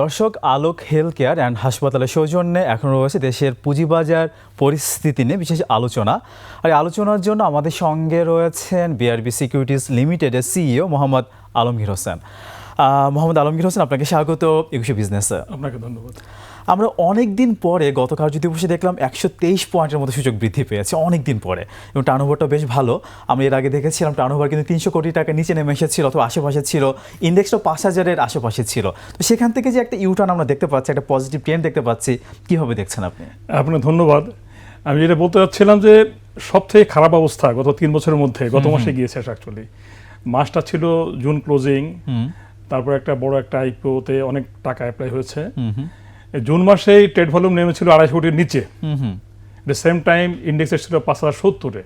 দর্শক, আলোক health care and হাসপাতালের সৌজন্যে এখন রয়েছে দেশের পুঁজিবাজার পরিস্থিতি নিয়ে বিশেষ আলোচনা। আর এই আলোচনার জন্য আমাদের সঙ্গে রয়েছেন বিআরবি সিকিউরিটিস লিমিটেডের সিইও মোহাম্মদ আলমগীর হোসেন। মোহাম্মদ আলমগীর হোসেন, আপনাকে স্বাগত। একুশে বিজনেসে আপনাকে ধন্যবাদ। আমরা অনেক দিন পরে গত কার্য দিবসে দেখলাম একশো তেইশ পয়েন্টের মতো সূচক বৃদ্ধি পেয়েছে অনেক দিন পরে। এবং টার্নওভারটা বেশ ভালো। আমরা এর আগে দেখেছিলাম টার্নওভার কিন্তু তিনশো কোটি টাকা নিচে নেমে এসেছিল অথবা আশেপাশে ছিল। ইন্ডেক্সটা পাঁচ হাজারের আশেপাশে ছিল। তো সেখান থেকে যে একটা ইউটার্ন আমরা দেখতে পাচ্ছি একটা পজিটিভ ট্রেন্ড দেখতে পাচ্ছি কীভাবে দেখছেন আপনি? আপনাকে ধন্যবাদ। আমি যেটা বলতে চাচ্ছিলাম যে সব থেকে খারাপ অবস্থা গত তিন বছরের মধ্যে গত মাসে গিয়েছে অ্যাকচুয়ালি মাসটা ছিল জুন ক্লোজিং তারপর একটা বড় একটা আইপিওতে অনেক টাকা অ্যাপ্লাই হয়েছে। জুন মাসেই ট্রেড ভলিউম নেমেছিল আড়াইশো কোটির নিচে। দ্য সেম টাইম ইন্ডেক্স ছিল পাঁচ হাজার সত্তরে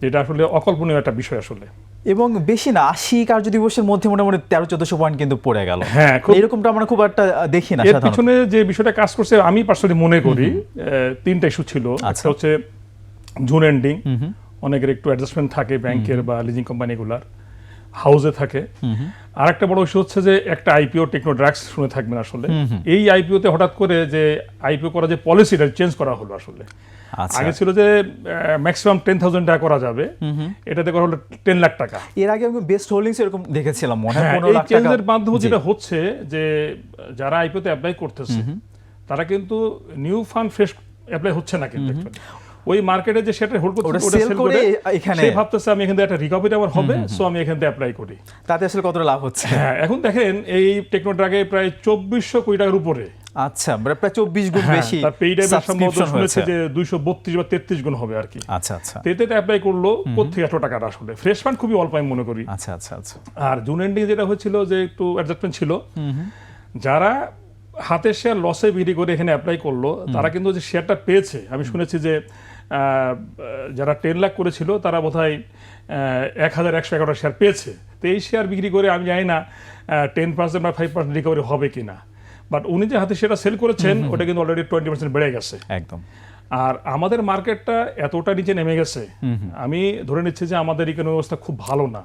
যেটা আসলে অকল্পনীয় একটা বিষয় আসলে। এবং বেশি না আশি কার্য দিবসের মধ্যে মোটামুটি তেরো চোদ্দশো পয়েন্ট কিন্তু পড়ে গেল। হ্যাঁ, এরকমটা আমরা খুব একটা দেখি না এর পিছনে যে বিষয়টা কাজ করছে আমি পার্সোনালি মনে করি তিনটা ইস্যু ছিল। আচ্ছা। একটা হচ্ছে জুন এন্ডিং অনেকের একটু অ্যাডজাস্টমেন্ট থাকে ব্যাংকের বা লিজিং কোম্পানিগুলার হাউসে থাকে। আর একটা বড় ইস্যু হচ্ছে যে একটা আইপিও টেকনো ড্রাগস শুনে থাকবেন আসলে। এই আইপিওতে হঠাৎ করে যে আইপিও করা যে পলিসিটা চেঞ্জ করা হলো আসলে। আচ্ছা। আগে ছিল যে ম্যাক্সিমাম টেন থাউজেন্ড টাকা করা যাবে। এটাতে করা হলো টেন লাখ টাকা। এর আগে আমি বেস্ট হোল্ডিংস এরকম দেখেছিলাম মনে হয় হ্যাঁ, এই চেঞ্জের মাধ্যমে যেটা হচ্ছে যে যারা আইপিওতে অ্যাপ্লাই করতেছে তারা কিন্তু নিউ ফান্ড ফ্রেশ অ্যাপ্লাই হচ্ছে না কিন্তু। ওই মার্কেটে যে সেটা হোল্ড করছে ওটা সেল করে এখানে- সে ভাবতেছে আমি এখান থেকে একটা রিকভারি আমার হবে সো আমি এখান থেকে অ্যাপ্লাই করি। তাতে আসলে কতটা লাভ হচ্ছে? হ্যাঁ এখন দেখেন এই টেকনোড্রাগে প্রায় চব্বিশশো কোটি টাকার উপরে। আচ্ছা মানে প্রায় চব্বিশ গুণ হ্যাঁ, বেশি তার পেইড সম্ভবত সাবস্ক্রিপশন শুনেছে যে দুইশো বত্রিশ বা তেত্রিশ গুণ হবে আর কি। আচ্ছা আচ্ছা। তেতে অ্যাপ্লাই করল কোথেকে এত টাকাটা আসলে? ফ্রেশ ফান্ড খুবই অল্প আমি মনে করি। আচ্ছা আচ্ছা আচ্ছা। আর জুন এন্ডিং যেটা হয়েছিল যে একটু অ্যাডজাস্টমেন্ট ছিল যারা হাতের শেয়ার লসে বিক্রি করে এখানে অ্যাপ্লাই করল তারা কিন্তু যে শেয়ারটা পেয়েছে আমি শুনেছি যে যারা টেন লাখ করেছিল তারা বোধহয় এক হাজার একশো এগারোটা শেয়ার পেয়েছে। তো এই শেয়ার বিক্রি করে আমি জানি না টেন পার্সেন্ট বা ফাইভ পার্সেন্ট রিকভারি হবে কি না বাট উনি যে হাতে সেটা সেল করেছেন ওটা কিন্তু অলরেডি টোয়েন্টি পার্সেন্ট বেড়ে গেছে। একদম। আর আমাদের মার্কেটটা এতটা নিচে নেমে গেছে আমি ধরে নিচ্ছি যে আমাদের ইকোনমি অবস্থা খুব ভালো না।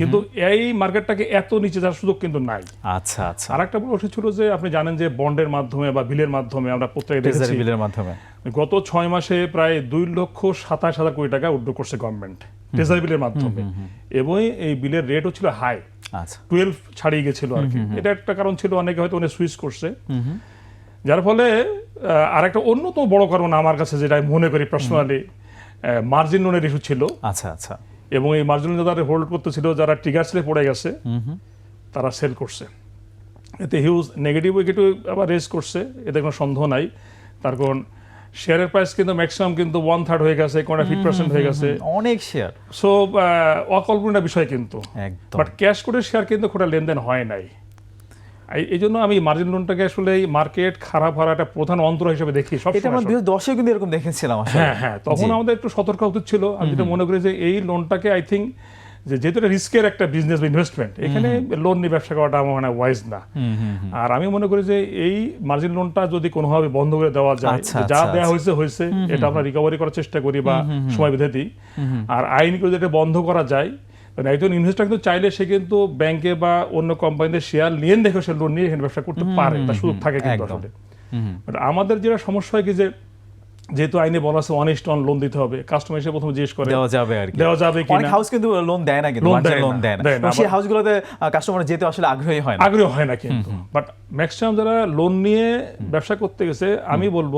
কিন্তু এই মার্কেটটাকে এত নিচে যাওয়ার সুযোগ কিন্তু নাই। আচ্ছা আচ্ছা। আর একটা বড় ওষুধ ছিল যে আপনি জানেন যে বন্ডের মাধ্যমে বা বিলের মাধ্যমে আমরা প্রত্যেকে দেখেছি বিলের মাধ্যমে। গত ছয় মাসে প্রায় দুই লক্ষ সাতাশ হাজার কোটি টাকা উদ্যোগ করছে গভর্নমেন্ট ট্রেজারি বিলের মাধ্যমে। এবং এই বিলের রেটও ছিল হাই আচ্ছা। টুয়েলভ ছাড়িয়ে গেছিল আর কি। এটা একটা কারণ ছিল অনেকে হয়তো অনেক সুইচ করছে। যার ফলে আর একটা অন্যতম বড় কারণ আমার কাছে যেটা মনে করি পার্সোনালি মার্জিন লোনের ইস্যু ছিল। আচ্ছা আচ্ছা। এবং এই মার্জিনাল যারা হোল্ড করতেছিল যারা ট্রিগার সেলে পড়ে গেছে তারা সেল করছে। এতে হিউজ নেগেটিভ উইকেট আবার রেজ করছে এতে কোনো সন্দেহ নাই। তার কারণ শেয়ারের প্রাইস কিন্তু ম্যাক্সিমাম কিন্তু ওয়ান থার্ড হয়ে গেছে কোনটা ফিফটি পার্সেন্ট হয়ে গেছে। অনেক শেয়ার সো অকল্পনীয় বিষয় কিন্তু। বাট ক্যাশ করে শেয়ার কিন্তু খোটা লেনদেন হয় নাই। এই- জন্য আমি মার্জিন লোনটাকে আসলে মার্কেট খারাপ হওয়ার একটা প্রধান অন্তর হিসেবে দেখি সব এটা আমরা দুই দশে কিন্তু এরকম দেখেছিলাম হ্যাঁ হ্যাঁ তখন আমাদের একটু সতর্ক হতে ছিল। আমি যেটা মনে করি যে এই লোনটাকে আই থিঙ্ক যে যেহেতু এটা রিস্কের একটা বিজনেস বা ইনভেস্টমেন্ট এখানে লোন নিয়ে ব্যবসা করাটা আমার মনে হয় ওয়াইজ না। আর আমি মনে করি যে এই মার্জিন লোনটা যদি কোনোভাবে বন্ধ করে দেওয়া যায় আচ্ছা, যা আচ্ছা, দেওয়া আচ্ছা। হয়েছে হয়েছে এটা আমরা রিকভারি করার চেষ্টা করি বা সময় বেঁধে দিই। আর আইন করে যদি এটা বন্ধ করা যায় মানে একজন ইনভেস্টার কিন্তু চাইলে সে কিন্তু ব্যাংকে বা অন্য কোম্পানিতে শেয়ার লিয়েন দেখে সে লোন নিয়ে এখানে ব্যবসা করতে পারে তার সুযোগ থাকে কিন্তু আসলে। But আমাদের যেটা সমস্যা হয় কি যে যেহেতু আইনে বলা আছে অনেস্ট অন লোন দিতে হবে কাস্টমার এসে প্রথমে জিজ্ঞেস করে দেওয়া যাবে আর কি। দেওয়া যাবে অনেক কিনা? হাউস কিন্তু লোন দেয় না কিন্তু লোন দেয় না সেই হাউসগুলোতে কাস্টমার যেতে আসলে আগ্রহী হয় না। আগ্রহ হয় না কিন্তু। বাট ম্যাক্সিমাম যারা লোন নিয়ে ব্যবসা করতে গেছে আমি বলব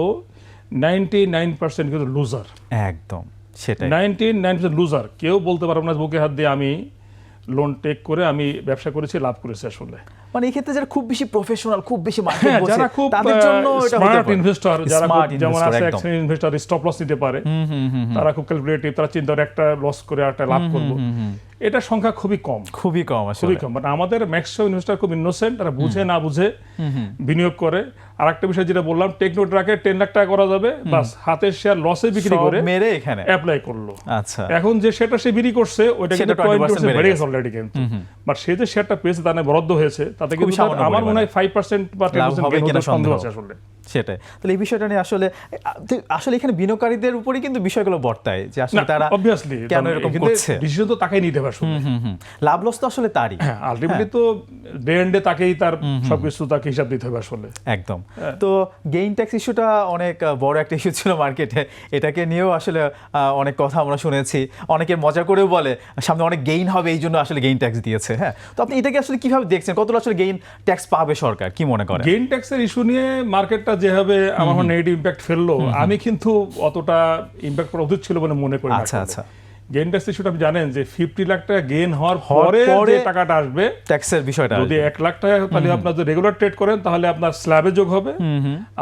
নাইনটি নাইন পার্সেন্ট কিন্তু লুজার একদম। সেটাই। নাইনটি নাইন লুজার কেউ বলতে পারব না বুকে হাত দিয়ে আমি লোন টেক করে আমি ব্যবসা করেছি লাভ করেছি আসলে। মানে এই ক্ষেত্রে যারা খুব বেশি প্রফেশনাল খুব বেশি মার্কেট হ্যাঁ বোঝে যারা খুব তাদের জন্য এটা স্মার্ট ইনভেস্টর যারা যেমন আছে অ্যাকশন ইনভেস্টর স্টপ লস নিতে পারে। তারা খুব ক্যালকুলেটিভ তারা চিন্তা করে একটা লস করে একটা লাভ করব। এটা সংখ্যা খুবই কম। খুবই কম আসলে। খুবই কম বাট আমাদের ম্যাক্সিমাম ইনভেস্টার খুব ইনোসেন্ট তারা বুঝে না বুঝে বিনিয়োগ করে। আর একটা বিষয় যেটা বললাম টেকনো ট্রাকে টেন লাখ টাকা করা যাবে বাস হাতের শেয়ার লসে বিক্রি করে মেরে এখানে। অ্যাপ্লাই করল। আচ্ছা। এখন যে সেটা সে বিক্রি করছে ওইটা কিন্তু টোয়েন্টি 20% পার্সেন্ট বেড়ে গেছে। অলরেডি কিন্তু। বাট সে যে শেয়ারটা পেয়েছে তার বরাদ্দ হয়েছে তাতে কিন্তু আমার মনে হয় ফাইভ পার্সেন্ট বা টেন পার্সেন্ট সন্দেহ। আছে আসলে। সেটাই। তাহলে এই বিষয়টা নিয়ে আসলে আসলে এখানে বিনিয়োগকারীদের উপরেই কিন্তু বিষয়গুলো বর্তায় যে আসলে তারা অবভিয়াসলি কেন এরকম করছে। ডিসিশন তো তাকেই নিতে হুম লাভ লস তো আসলে তারই। হ্যাঁ আলটিমেটলি তো ডে এন্ড তাকেই তার সবকিছু তাকে হিসাব দিতে হবে আসলে। একদম। তো গেইন ট্যাক্স ইস্যুটা অনেক বড় একটা ইস্যু ছিল মার্কেটে এটাকে নিয়েও আসলে অনেক কথা আমরা শুনেছি। অনেকে মজা করেও বলে সামনে অনেক গেইন হবে এই জন্য আসলে গেইন ট্যাক্স দিয়েছে। হ্যাঁ। তো আপনি এটাকে আসলে কীভাবে দেখছেন? কতটা আসলে গেইন ট্যাক্স পাবে সরকার? কি মনে করেন? গেইন ট্যাক্সের ইস্যু নিয়ে মার্কেটটা যেভাবে আমার নেগেটিভ ইম্প্যাক্ট ফেলল আমি কিন্তু অতটা ইম্প্যাক্ট করা উচিত ছিল বলে মনে করি আচ্ছা, আচ্ছা। গেইন ট্যাক্স ইস্যুটা আপনি জানেন যে ফিফটি লাখ টাকা গেইন হওয়ার পরে যে টাকাটা আসবে ট্যাক্সের বিষয়টা যদি এক লাখ টাকা তাহলে আপনার যদি রেগুলার ট্রেড করেন তাহলে আপনার স্ল্যাবে যোগ হবে।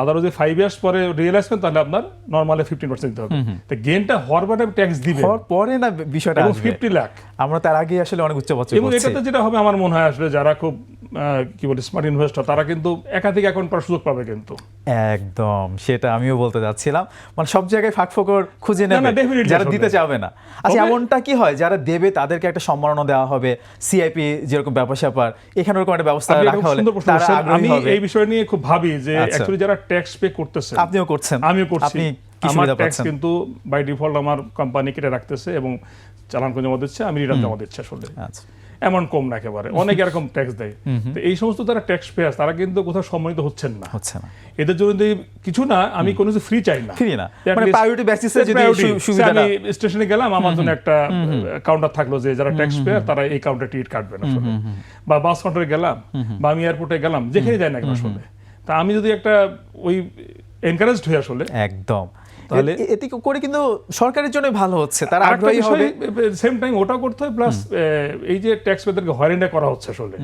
আদার যদি ফাইভ ইয়ার্স পরে রিয়েলাইজ করেন তাহলে আপনার নর্মালি ফিফটিন পার্সেন্ট দিতে হবে। তো গেইনটা হওয়ার পরে ট্যাক্স দিবে। হওয়ার পরে না বিষয়টা ফিফটি লাখ আমরা তার আগে আসলে অনেক উচ্চবাচ্য এবং এটাতে যেটা হবে আমার মনে হয় আসলে যারা খুব কি বলে স্মার্ট ইনভেস্টর তারা কিন্তু একাধিক অ্যাকাউন্ট করার সুযোগ পাবে কিন্তু। একদম সেটা আমিও বলতে যাচ্ছিলাম। মানে সব জায়গায় ফাঁক ফোকর খুঁজে নেবে যারা দিতে চাবে না। আচ্ছা এমনটা কি হয় যারা দেবে তাদেরকে একটা সম্মাননা দেওয়া হবে সিআইপি যেরকম ব্যবসা স্যাপার এখানে ওরকম একটা ব্যবস্থা রাখা হলে আমি এই বিষয় নিয়ে খুব ভাবি যে আচ্ছা। অ্যাকচুয়ালি যারা ট্যাক্স পে করতেছে আপনিও করছেন। আমিও করছি। আপনি আমার ট্যাক্স কিন্তু বাই ডিফল্ট আমার কোম্পানি কেটে রাখতেছে এবং চালান জমা দিচ্ছে আমি রিটার্ন জমা দিচ্ছি আসলে। আচ্ছা। এমন কম না একেবারে। অনেক এরকম ট্যাক্স দেয়। তো এই সমস্ত যারা ট্যাক্স পেয়ার তারা কিন্তু কোথাও সম্মানিত হচ্ছেন না। হচ্ছে না। এদের জন্য যদি কিছু না আমি কোনো কিছু ফ্রি চাই না। ফ্রি না। মানে প্রায়োরিটি বেসিসে যদি priority. সু- সুবিধাটা আমি স্টেশনে গেলাম আমার জন্য একটা কাউন্টার থাকল যে যারা ট্যাক্স পেয়ার তারা এই কাউন্টার টিকিট কাটবেন আসলে বা বাস কাউন্টারে গেলাম বা আমি এয়ারপোর্টে গেলাম যেখানে যাই না কেন আসলে। তা আমি যদি একটা ওই এনকারেজড হই আসলে একদম। তাহলে- এ- এতে করে কিন্তু সরকারের জন্য ভালো হচ্ছে। তারা আগ্রহী হবে সেম টাইম ওটা করতে হয় প্লাস এই যে ট্যাক্স পেদেরকে করা হচ্ছে আসলে।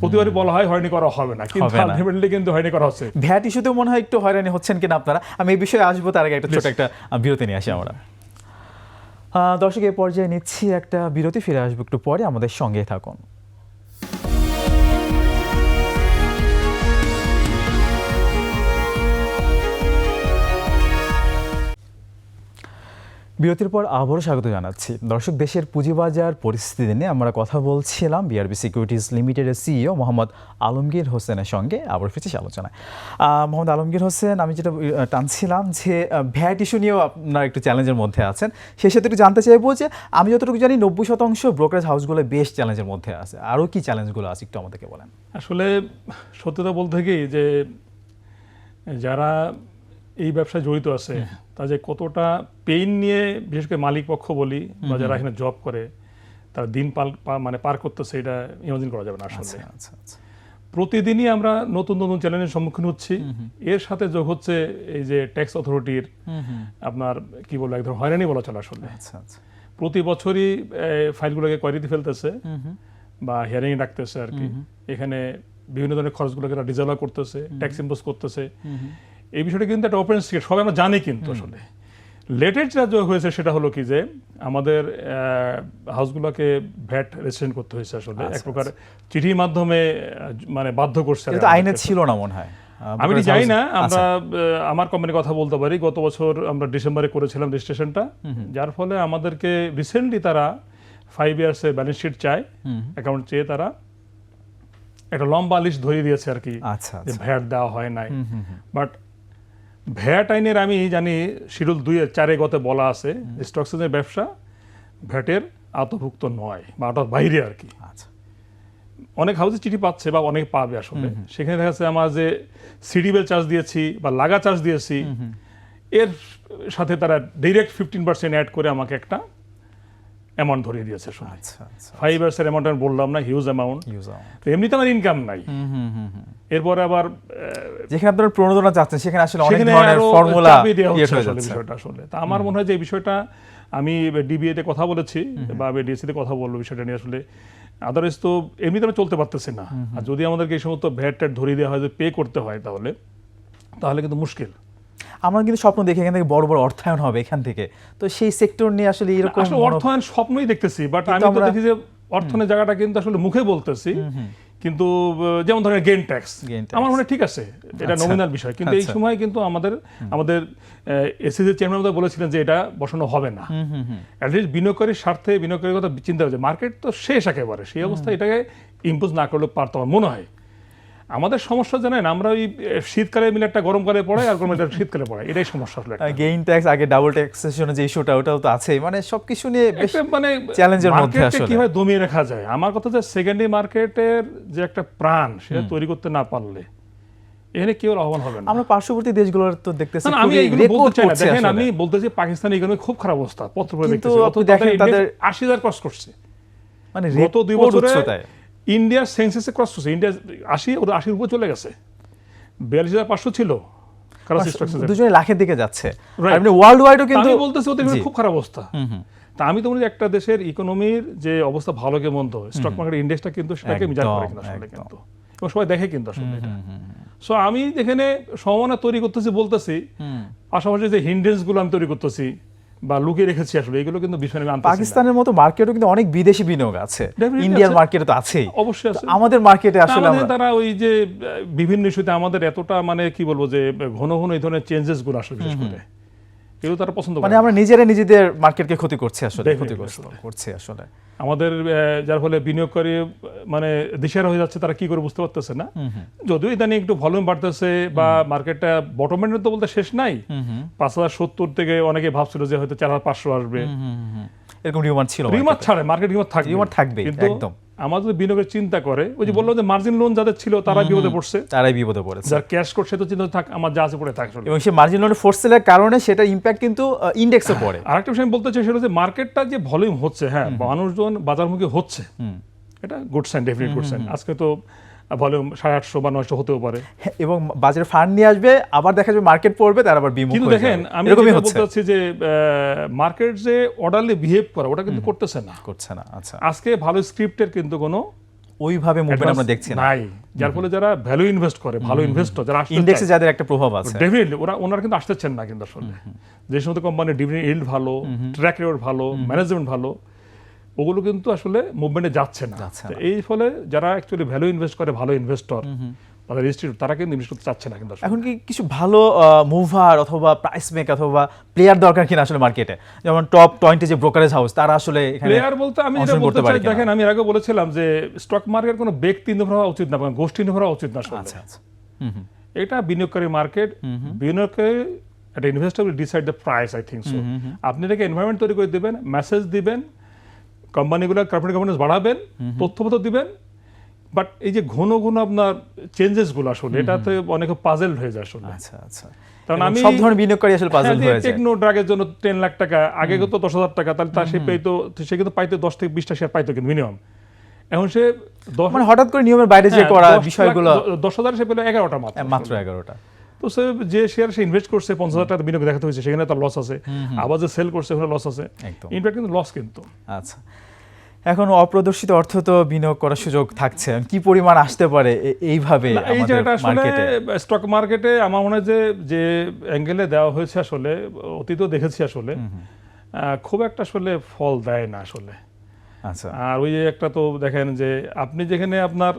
প্রতিবারই বলা হয় হয়রানি করা হবে না কিন্তু আলটিমেটলি কিন্তু হয়রানি করা হচ্ছে। ভ্যাট ইস্যুতে মনে হয় একটু হয়রানি হচ্ছেন কিনা আপনারা? আমি এই বিষয়ে আসব তার আগে একটা ছোট একটা বিরতি নিয়ে আসি আমরা। দর্শক এই পর্যায়ে নিচ্ছি একটা বিরতি ফিরে আসব একটু পরে আমাদের সঙ্গে থাকুন। বিরতির পর আবারও স্বাগত জানাচ্ছি। দর্শক, দেশের পুঁজিবাজার পরিস্থিতি নিয়ে আমরা কথা বলছিলাম। বিআরবি সিকিউরিটিজ লিমিটেডের সিইও মোহাম্মদ আলমগীর হোসেনের সঙ্গে। আবার ফিরছি আলোচনায়। মোহাম্মদ আলমগীর হোসেন, আমি যেটা টানছিলাম যে ভ্যাট ইস্যু নিয়েও আপনারা একটু চ্যালেঞ্জের মধ্যে আছেন। সে সাথে একটু জানতে চাইব যে, আমি যতটুকু জানি নব্বই শতাংশ ব্রোকারেজ হাউসগুলো বেশ চ্যালেঞ্জের মধ্যে আছে। আরও কি চ্যালেঞ্জগুলো আছে একটু আমাদেরকে বলেন। আসলে সত্যতা বলতে কি যে, যারা এই ব্যবসায় জড়িত আছে তা যে কতটা পেইন নিয়ে বিশেষ করে মালিক পক্ষ বলি বা যারা এখানে জব করে তারা দিন পাল মানে পার করতেছে এটা ইমাজিন করা যাবে না আসলে। আচ্ছা আচ্ছা আচ্ছা। প্রতিদিনই আমরা নতুন নতুন চ্যালেঞ্জের সম্মুখীন হচ্ছি। এর সাথে যোগ হচ্ছে এই যে ট্যাক্স অথরিটির আপনার কি বলব একদম হয়রানি বলা চলে আসলে। প্রতি বছরই ফাইলগুলোকে কোয়ারিতে ফেলতেছে বা হিয়ারিং রাখতেছে আর কি। এখানে বিভিন্ন ধরনের খরচগুলোকে তারা করতেছে ট্যাক্স ইম্পোজ করতেছে। এই বিষয়টা কিন্তু একটা ওপেন সিক্রেট সবাই আমরা জানি কিন্তু আসলে। লেটেস্ট যোগ হয়েছে সেটা হলো কি যে আমাদের হাউসগুলোকে ভ্যাট রেজিস্ট্রেশন করতে হয়েছে আসলে। এক প্রকার চিঠির মাধ্যমে মানে বাধ্য করছে এটা আইনে ছিল না মনে হয়। আমি জানি না আচ্ছা। আমরা আমার কোম্পানির কথা বলতে পারি। গত বছর আমরা ডিসেম্বরে করেছিলাম রেজিস্ট্রেশনটা যার ফলে আমাদেরকে রিসেন্টলি তারা ফাইভ ইয়ার্সের ব্যালেন্স শিট চায় অ্যাকাউন্ট চেয়ে তারা একটা লম্বা লিস্ট ধরিয়ে দিয়েছে আর কি। আচ্ছা আচ্ছা। ভ্যাট দেওয়া হয় নাই। বাট ভ্যাট আইনের আমি জানি শিডিউল দুই চারে গতে বলা আছে স্টক এক্সচেঞ্জের ব্যবসা ভ্যাটের আওতাভুক্ত নয় বা আওতার বাইরে আর কি। আচ্ছা। অনেক হাউসে চিঠি পাচ্ছে বা অনেক পাবে আসলে। সেখানে দেখা যাচ্ছে আমার যে সিডিবেল চার্জ দিয়েছি বা লাগা চার্জ দিয়েছি এর সাথে তারা ডিরেক্ট ফিফটিন পার্সেন্ট অ্যাড করে আমাকে একটা অ্যামাউন্ট ধরিয়ে দিয়েছে আচ্ছা আচ্ছা ফাইভ ইয়ার্সের অ্যামাউন্ট আমি বললাম না হিউজ অ্যামাউন্ট তো এমনিতে আমার ইনকাম নাই। এরপরে আবার যেখানে আপনারা প্রণোদনা চাচ্ছেন সেখানে আসলে অনেক ধরনের ফর্মুলা যাচ্ছে। বিষয়টা আসলে। তা আমার মনে হয় যে এই বিষয়টা আমি ডিবিএ তে কথা বলেছি বা ডিএসসি তে কথা বলব বিষয়টা নিয়ে আসলে। আদারওয়াইজ তো এমনিতে আমরা চলতে পারতেছি না। আর যদি আমাদেরকে এই সমস্ত ভ্যাট ট্যাট ধরিয়ে দেওয়া হয় যে পে করতে হয় তাহলে তাহলে কিন্তু মুশকিল। আমরা কিন্তু স্বপ্ন দেখি এখান থেকে বড় বড় অর্থায়ন হবে এখান থেকে। তো সেই সেক্টর নিয়ে আসলে এরকম আসলে অর্থায়ন স্বপ্নই দেখতেছি বাট আমি তো দেখি যে অর্থনের জায়গাটা কিন্তু আসলে মুখে বলতেছি। কিন্তু যেমন ধরেন গেন ট্যাক্স আমার মনে ঠিক আছে এটা আচ্ছা। নমিনাল বিষয়। কিন্তু এই আচ্ছা। সময় কিন্তু আমাদের আমাদের এসএসসি চেয়ারম্যান বলেছিলেন যে এটা বসানো হবে না। অ্যাটলিস্ট বিনিয়োগকারীর স্বার্থে বিনিয়োগকারীর কথা চিন্তা হচ্ছে। মার্কেট তো শেষ একেবারে। সেই অবস্থায় এটাকে ইম্পোজ না করলে পারতো আমার মনে হয়। আমাদের সমস্যা জানেন আমরা ওই শীতকালে মিলে একটা গরমকালে পড়াই আর গরমে শীতকালে পড়াই এটাই সমস্যা আসলে গেইন ট্যাক্স আগে ডাবল ট্যাক্সেশনের যে ইস্যুটা ওটাও তো আছেই। মানে সবকিছু নিয়ে বেশ মানে চ্যালেঞ্জের মধ্যে আসলে। কীভাবে দমিয়ে রাখা যায়? আমার কথা যে সেকেন্ডারি মার্কেটের যে একটা প্রাণ সেটা তৈরি করতে না পারলে এখানে কেউ আহ্বান হবে না। আমরা পার্শ্ববর্তী দেশগুলোর তো দেখতেছি আমি record বলতে চাই না। দেখেন। আমি বলতেছি পাকিস্তানি ইকোনমি খুব খারাপ অবস্থা পত্র পড়ে কিন্তু দেখতেছি। আপনি দেখেন তাদের তাদের- index আশি হাজার ক্রস করছে। মানে গত দুই বছরে। ইন্ডিয়ার সেন্সেসে ক্রস করছে ইন্ডিয়া আশি ওরা আশির উপর চলে গেছে। বিয়াল্লিশ হাজার পাঁচশো ছিল। দুজনে লাখের দিকে যাচ্ছে. ওয়ার্ল্ড ওয়াইডও কিন্তু আমি ওদের খুব খারাপ অবস্থা। তা আমি তো মনে একটা দেশের ইকোনমির যে অবস্থা ভালো কে মন্দ স্টক মার্কেট ইন্ডেক্সটা কিন্তু সেটাকে মিজান করে কিন্তু আসলে কিন্তু। এবং সবাই দেখে কিন্তু আসলে এটা। সো আমি যেখানে সম্ভাবনা তৈরি করতেছি বলতেছি পাশাপাশি যে হিন্ডেন্সগুলো আমি তৈরি করতেছি বা লুকিয়ে রেখেছি আসলে এগুলো কিন্তু বিষয় আমি পাকিস্তানের মতো মার্কেটও কিন্তু অনেক বিদেশি বিনিয়োগ আছে। ইন্ডিয়ান ইন্ডিয়ার। মার্কেটে তো আছেই। অবশ্যই আছে। আমাদের মার্কেটে আসলে আমরা তারা ওই যে বিভিন্ন ইস্যুতে আমাদের এতটা মানে কি বলব যে ঘন ঘন এই ধরনের চেঞ্জেসগুলো আসলে বিশেষ করে। এগুলো তারা পছন্দ মানে আমরা নিজেরা নিজেদের মার্কেটকে ক্ষতি করছি আসলে ক্ষতিগ্রস্ত করছি আসলে। আমাদের যার ফলে বিনিয়োগকারী মানে দিশের হয়ে যাচ্ছে তারা কি করে বুঝতে পারতেছে না। যদিও ইদানিং একটু ভলিউম বাড়তেছে বা মার্কেটটা বটমেন্ট তো বলতে শেষ নাই। পাঁচ হাজার সত্তর থেকে অনেকে ভাবছিল যে হয়তো চার হাজার পাঁচশো আসবে। এরকম রিউমার ছিল রিমার ছাড়ে মার্কেট রিমার থাকবে। থাকবেই, কিন্তু একদম। আমাদের যদি বিনিয়োগের চিন্তা করে ওই যে বললাম যে মার্জিন লোন যাদের ছিল তারা বিপদে পড়ছে। তারাই বিপদে পড়েছে। যার ক্যাশ কোড সে তো চিন্তা থাক আমার যা আছে পড়ে থাক এবং সেই মার্জিন লোনের ফোর্স সেলের কারণে সেটা ইম্প্যাক্ট কিন্তু ইন্ডেক্সে পড়ে। আরেকটা বিষয় আমি বলতে চাই সেটা হচ্ছে মার্কেটটা যে ভলিউম হচ্ছে হ্যাঁ মানুষজন বাজারমুখী হচ্ছে এটা good sign definite good sign আজকে তো ভলিউম সাড়ে আটশো বা নয়শো হতেও পারে। হ্যাঁ, এবং বাজারে ফান্ড নিয়ে আসবে আবার দেখা যাবে মার্কেট পড়বে তার আবার বিমুখ কিন্তু দেখেন আমি এরকমই বলতে চাচ্ছি যে মার্কেট যে অর্ডারলি বিহেভ করে ওটা কিন্তু করতেছে না। করছে না আচ্ছা। আজকে ভালো স্ক্রিপ্টের কিন্তু কোনো ওইভাবে মুভমেন্ট আমরা দেখছি না। নাই যার ফলে যারা ভ্যালু ইনভেস্ট করে ভালো ইনভেস্টর যারা ইন্ডেক্সে যাদের একটা প্রভাব আছে। ডেফিনেটলি ওরা ওনারা কিন্তু আসতেছেন না কিন্তু আসলে। যে সমস্ত কোম্পানির ডিভিডেন্ড ইল্ড ভালো ট্র্যাক রেকর্ড ভালো ম্যানেজমেন্ট ভালো ওগুলো কিন্তু আসলে মুভমেন্টে যাচ্ছে না। এই ফলে যারা অ্যাকচুয়ালি ভ্যালু ইনভেস্ট করে ভালো ইনভেস্টর তাদের ইনস্টিটিউট তারা কিন্তু ইনভেস্ট করতে চাচ্ছে না কিন্তু এখন কি কিছু ভালো মুভার অথবা প্রাইস মেক অথবা প্লেয়ার দরকার কিনা আসলে মার্কেটে যেমন টপ টোয়েন্টি যে ব্রোকারেজ হাউস তারা আসলে প্লেয়ার বলতে আমি যেটা বলতে চাই দেখেন আমি আগে বলেছিলাম যে স্টক মার্কেট কোনো ব্যক্তি নির্ভর হওয়া উচিত না গোষ্ঠী নির্ভর হওয়া উচিত না আচ্ছা আচ্ছা। এটা বিনিয়োগকারী মার্কেট বিনিয়োগকারী একটা investor will decide the price I think so আপনি এটাকে এনভায়রনমেন্ট তৈরি করে দিবেন মেসেজ দিবেন কোম্পানিগুলোর কর্পোরেট গভর্নেন্স বাড়াবেন তথ্যপত্র দিবেন বাট এই যে ঘন ঘন আপনার চেঞ্জেসগুলো আসলে এটাতে অনেকে পাজেল হয়ে যায় আসলে। আচ্ছা আচ্ছা। কারণ আমি- সব ধরনের বিনিয়োগকারী আসলে পাজল হয়ে যায়। টেকনো ড্রাগের জন্য টেন লাখ টাকা আগে তো দশ হাজার টাকা তাহলে তার সে পেতো সে কিন্তু পাইতো দশ থেকে বিশটা শেয়ার পাইতো কিন্তু মিনিমাম এখন সে মানে হঠাৎ করে নিয়মের বাইরে যে হ্যাঁ, করা দশ বিষয়গুলো হাজার সে পেল এগারোটা মাত্র মাত্র এগারোটা। তো সে যে শেয়ার সে ইনভেস্ট করছে পঞ্চাশ হাজার টাকা বিনিয়োগ দেখাতে হয়েছে সেখানে তার লস আছে। আবার যে সেল করছে ওখানে লস আছে। ইনফ্যাক্ট কিন্তু লস কিন্তু। আচ্ছা। এখন অপ্রদর্শিত অর্থ তো বিনিয়োগ করার সুযোগ থাকছে। কি পরিমাণ আসতে পারে এইভাবে এই জায়গাটা আসলে স্টক মার্কেটে আমার মনে হয় যে যে অ্যাঙ্গেলে দেওয়া হয়েছে আসলে অতীতও দেখেছি আসলে খুব একটা আসলে ফল দেয় না আসলে। আচ্ছা। আর ওই একটা তো দেখেন যে আপনি যেখানে আপনার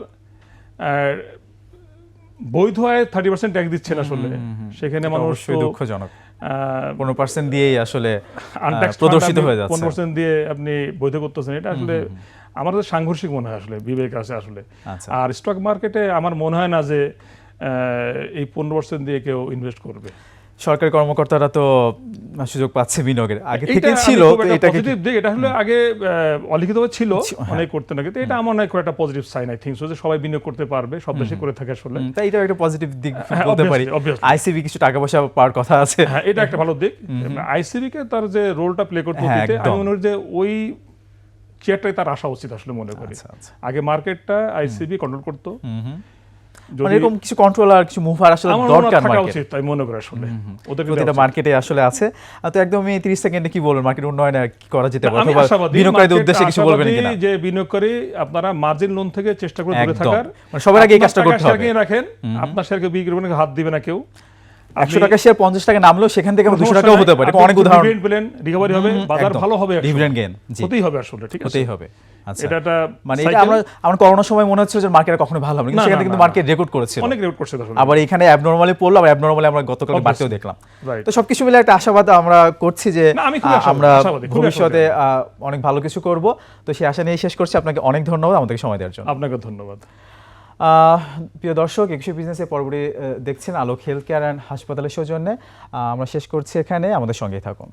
বৈধ আয় থার্টি পার্সেন্ট ট্যাক্স দিচ্ছেন আসলে। সেখানে মানুষ দুঃখজনক। পনেরো পার্সেন্ট দিয়েই আসলে প্রদর্শিত হয়ে যাচ্ছে। পনেরো পার্সেন্ট দিয়ে আপনি বৈধ করতেছেন এটা আসলে আমার কাছে সাংঘর্ষিক মনে হয় আসলে বিবেক আছে আসলে। আচ্ছা। আর স্টক মার্কেটে আমার মনে হয় না যে এই পনেরো পার্সেন্ট দিয়ে কেউ ইনভেস্ট করবে। সরকারি কর্মকর্তারা তো সুযোগ পাচ্ছে বিনিয়োগের। আগে থেকে ছিল এটাকে positive দিক। এটা আসলে আগে অলিখিত ছিল হ্যাঁ। অনেক করতে না কিন্তু এটা আমার একটা পজিটিভ সাইন আই থিঙ্ক যে সবাই বিনিয়োগ করতে পারবে সব দেশে করে থাকে আসলে। তাই এটা একটা পজিটিভ দিক হ্যাঁ, বলতে পারি. আইসিবি কিছু টাকা পয়সা পাওয়ার কথা আছে। হ্যাঁ এটা একটা ভালো দিক। আইসিবি কে তার যে রোলটা প্লে করতে হ্যাঁ, দিতে আমি মনে করি যে ওই চেয়ারটাই তার আসা উচিত আসলে মনে করি। আচ্ছা আচ্ছা। আগে মার্কেটটা আইসিবি কন্ট্রোল করতো। মানে এরকম কিছু কন্ট্রোলার কিছু মুভার আসলে দরকার মার্কেট উচিত মনে করি আসলে। ওদের প্রতিটা মার্কেটে আসলে আছে। তো একদমই 30 সেকেন্ডে কি বলবেন? মার্কেট উন্নয়নে কি করা যেতে পারে? অথবা বিনিয়োগকারীদের উদ্দেশ্যে কিছু বলবেন কিনা? যে বিনিয়োগকারী আপনারা মার্জিন লোন থেকে চেষ্টা করে দূরে থাকার মানে সবার আগে এই কাজটা করতে হবে। রাখেন। আপনার শেয়ারকে বিক্রি করবেন হাত দিবে না কেউ। একশো টাকা শেয়ার পঞ্চাশ টাকা নামলেও সেখান থেকে দুশো টাকাও হতে পারে। অনেক উদাহরণ। পেলেন রিকভারি হবে বাজার ভালো হবে gain, জি। হতেই হবে আসলে ঠিক আছে? হতেই হবে। এটা একটা মানে এটা cycle। আমরা আমরা করোনার সময় মনে হচ্ছিল যে মার্কেট কখনো ভালো হবে কিন্তু সেখানে কিন্তু মার্কেট রেকর্ড করেছিল। অনেক রেট করছে আবার এখানে অ্যাবনর্মালি পড়ল আবার অ্যাবনর্মালি আমরা গতকাল বাড়তেও দেখলাম। তো সবকিছু মিলে একটা আশাবাদ আমরা করছি যে না, আমি খুবই আহ, আশাবাদী, আমরা ভবিষ্যতে অনেক ভালো কিছু করব। তো সেই আশা নিয়ে শেষ করছি। আপনাকে অনেক ধন্যবাদ আমাদেরকে সময় দেওয়ার জন্য। আপনাকে ধন্যবাদ। প্রিয় দর্শক একুশে বিজনেসের পরবর্তী দেখছেন আলোক হেলথ কেয়ার অ্যান্ড হাসপাতালের সৌজন্যে। আমরা শেষ করছি এখানে। আমাদের সঙ্গেই থাকুন।